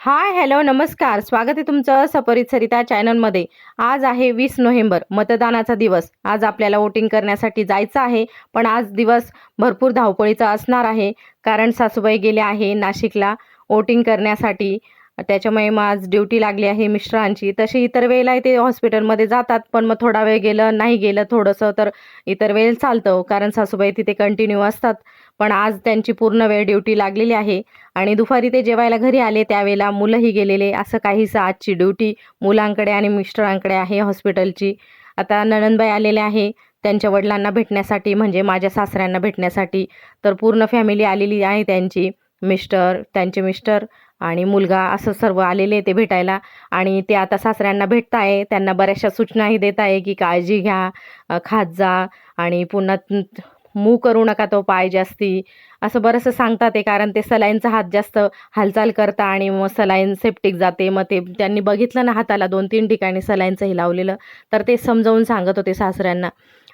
Hi hello नमस्कार. स्वागत आहे तुमचं सपरित सरिता चॅनलमध्ये. आज आहे वीस नोव्हेंबर मतदानाचा दिवस. आज आपल्याला वोटिंग करण्यासाठी जायचं आहे पण आज दिवस भरपूर धावपळीचा असणार आहे. कारण सासूबाई गेले आहे नाशिकला वोटिंग करण्यासाठी. त्याच्यामुळे मग आज ड्युटी लागली आहे मिस्टरांची. तशी इतर वेळेला ते हॉस्पिटलमध्ये जातात पण मग थोडा वेळ गेलं नाही गेलं थोडंसं तर इतर वेळ चालतं. कारण सासूबाई तिथे कंटिन्यू असतात. पण आज त्यांची पूर्ण वेळ ड्युटी लागलेली आहे आणि दुपारी ते जेवायला घरी आले त्यावेळेला मुलंही गेलेले. असं काहीसं आजची ड्युटी मुलांकडे आणि मिस्टरांकडे आहे हॉस्पिटलची. आता नणंदबाई आलेले आहे त्यांच्या वडिलांना भेटण्यासाठी म्हणजे माझ्या सासऱ्यांना भेटण्यासाठी. तर पूर्ण फॅमिली आलेली आहे त्यांची. मिस्टर त्यांचे मिस्टर आणि मुलगा असं सर्व आलेले ते भेटायला. आणि ते आता सासऱ्यांना भेटत आहे त्यांना बऱ्याचशा सूचनाही देत आहे की काळजी घ्या खात जा आणि पुन्हा मू करू नका तो पाय जास्ती. असं बरंचसं सांगतात ते कारण ते सलाईनचा हात जास्त हालचाल करता आणि मग सलाईन सेप्टिक जाते. मग ते त्यांनी बघितलं ना हाताला दोन तीन ठिकाणी सलाईनचंही लावलेलं. तर ते समजावून सांगत होते सासऱ्यांना.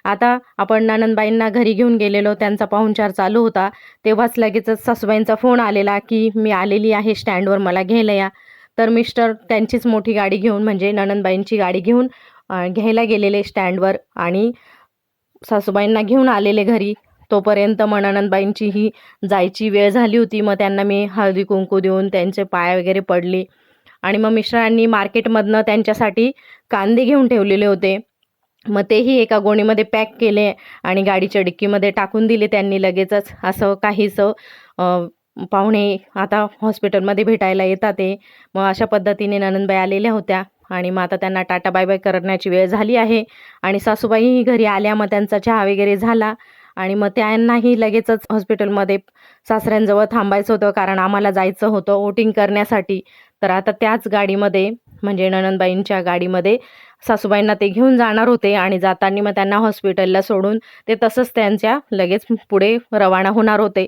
आता आपण ननंदबाईंना घरी घेऊन गेलेलो. त्यांचा पाहुणचार चालू होता. तेव्हाच लगेचच सासूबाईंचा फोन आलेला की मी आलेली आहे स्टँडवर मला घ्यायला या. तर मिस्टर त्यांचीच मोठी गाडी घेऊन म्हणजे ननंदबाईंची गाडी घेऊन घ्यायला गेलेले स्टँडवर आणि सासूबाईंना घेऊन आलेले घरी. तोपर्यंत मग ही जायची वेळ झाली होती. मग त्यांना मी हळदी कुंकू देऊन त्यांचे पाय वगैरे पडले. आणि मग मिश्रांनी मार्केटमधनं त्यांच्यासाठी कांदे घेऊन ठेवलेले होते. मग तेही एका गोणीमध्ये पॅक केले आणि गाडीच्या डिक्कीमध्ये टाकून दिले त्यांनी लगेचच. असं काहीसं पाहुणे आता हॉस्पिटलमध्ये भेटायला येतात ते मग अशा पद्धतीने ननंदबाई आलेल्या होत्या. आणि मग आता त्यांना टाटा बाय बाय करण्याची वेळ झाली आहे. आणि सासूबाईही घरी आल्या. मग त्यांचा चहा वगैरे झाला. आणि मग त्यांनाही लगेचच हॉस्पिटलमध्ये सासऱ्यांजवळ थांबायचं होतं कारण आम्हाला जायचं होतं वोटिंग करण्यासाठी. तर आता त्याच गाडीमध्ये म्हणजे ननंदबाईंच्या गाडीमध्ये सासूबाईंना ते घेऊन जाणार होते आणि जाताना मग त्यांना हॉस्पिटलला सोडून ते तसंच त्यांच्या लगेच पुढे रवाना होणार होते.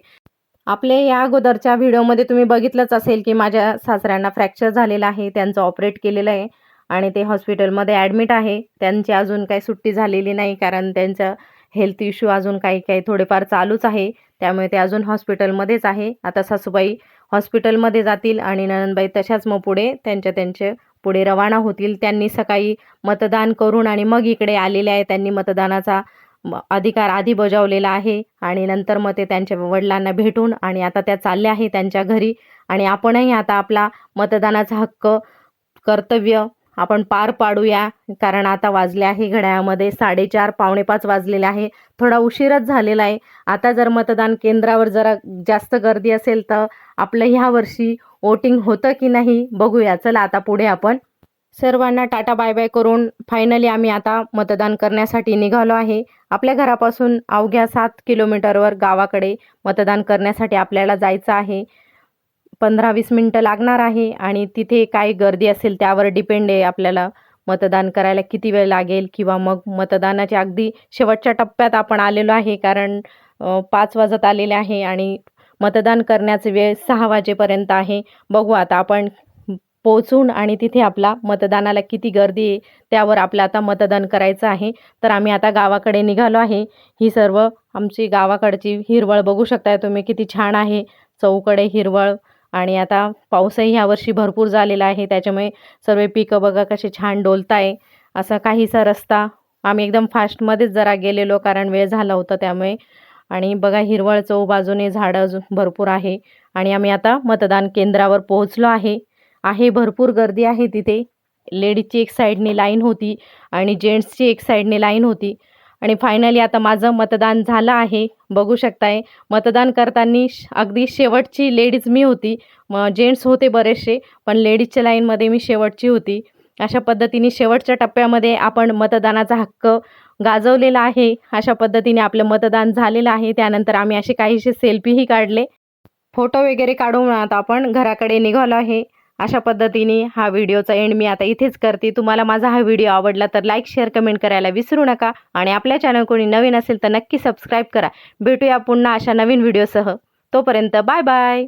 आपले या अगोदरच्या व्हिडिओमध्ये तुम्ही बघितलंच असेल की माझ्या सासऱ्यांना फ्रॅक्चर झालेलं आहे त्यांचं ऑपरेट केलेलं आहे आणि ते हॉस्पिटलमध्ये ॲडमिट आहे. त्यांची अजून काही सुट्टी झालेली नाही कारण त्यांचं हेल्थ इश्यू अजून काही काही थोडेफार चालूच आहे. त्यामुळे ते अजून हॉस्पिटलमध्येच आहे. आता सासूबाई हॉस्पिटलमध्ये जातील आणि ननंदबाई तशाच मग पुढे त्यांच्या त्यांचे पुढे रवाना होतील. त्यांनी सकाळी मतदान करून आणि मग इकडे आलेले आहे. त्यांनी मतदानाचा म- अधिकार आधी बजावलेला आहे आणि नंतर मग ते त्यांच्या वडिलांना भेटून आणि आता त्या चालल्या आहे त्यांच्या घरी. आणि आपणही आता आपला मतदानाचा हक्क कर्तव्य आपण पार पाडूया कारण आता वाजले आहे घड्याळामध्ये साडेचार पावणे पाच वाजलेले आहे. थोडा उशीरच झालेला आहे. आता जर मतदान केंद्रावर जरा जास्त गर्दी असेल तर आपलं ह्या वर्षी वोटिंग होतं की नाही बघूया. चला आता पुढे आपण. सर्वांना टाटा बाय बाय करून फायनली आम्ही आता मतदान करण्यासाठी निघालो आहे. आपल्या घरापासून अवघ्या सात किलोमीटरवर गावाकडे मतदान करण्यासाठी आपल्याला जायचं आहे. पंधरा वीस मिनटं लागणार आहे आणि तिथे काय गर्दी असेल त्यावर डिपेंड आहे आपल्याला मतदान करायला किती वेळ लागेल किंवा मग मतदानाच्या अगदी शेवटच्या टप्प्यात आपण आलेलो आहे कारण पाच वाजत आलेले आहे आणि मतदान करण्याचा वेळ सहा वाजेपर्यंत आहे. बघू आता आपण पोचून आणि तिथे आपला मतदानाला किती गर्दी आहे त्यावर आपलं आता मतदान करायचं आहे. तर आम्ही आता गावाकडे निघालो आहे. ही सर्व आमची गावाकडची हिरवळ बघू शकताय तुम्ही किती छान आहे. चौकडे हिरवळ आणि आता पाऊसही ह्यावर्षी भरपूर झालेला आहे. त्याच्यामुळे सर्व पिकं बघा कसे छान डोलताय. असा काहीसा रस्ता आम्ही एकदम फास्टमध्येच जरा गेलेलो कारण वेळ झाला होता त्यामुळे. आणि बघा हिरवळ चौ बाजूने झाडं अजून भरपूर आहे. आणि आम्ही आता मतदान केंद्रावर पोहोचलो आहे. आहे भरपूर गर्दी आहे तिथे. लेडीजची एक साईडने लाईन होती आणि जेंट्सची एक साईडने लाईन होती. आणि फायनली आता माझं मतदान झालं आहे. बघू शकताय. मतदान करताना अगदी शेवटची लेडीज मी होती. मग जेंट्स होते बरेचसे पण लेडीजच्या लाईनमध्ये मी शेवटची होती. अशा पद्धतीने शेवटच्या टप्प्यामध्ये आपण मतदानाचा हक्क गाजवलेला आहे. अशा पद्धतीने आपलं मतदान झालेलं आहे. त्यानंतर आम्ही असे काहीसे सेल्फीही काढले. फोटो वगैरे काढून आता आपण घराकडे निघालो आहे. अशा पद्धतीने हा व्हिडिओचा एंड मी आता इथेच करते. तुम्हाला माझा हा व्हिडिओ आवडला तर लाईक शेअर कमेंट करायला विसरू नका आणि आपल्या चॅनल कोणी नवीन असेल तर नक्की सबस्क्राईब करा. भेटूया पुन्हा अशा नवीन व्हिडिओसह तोपर्यंत बाय बाय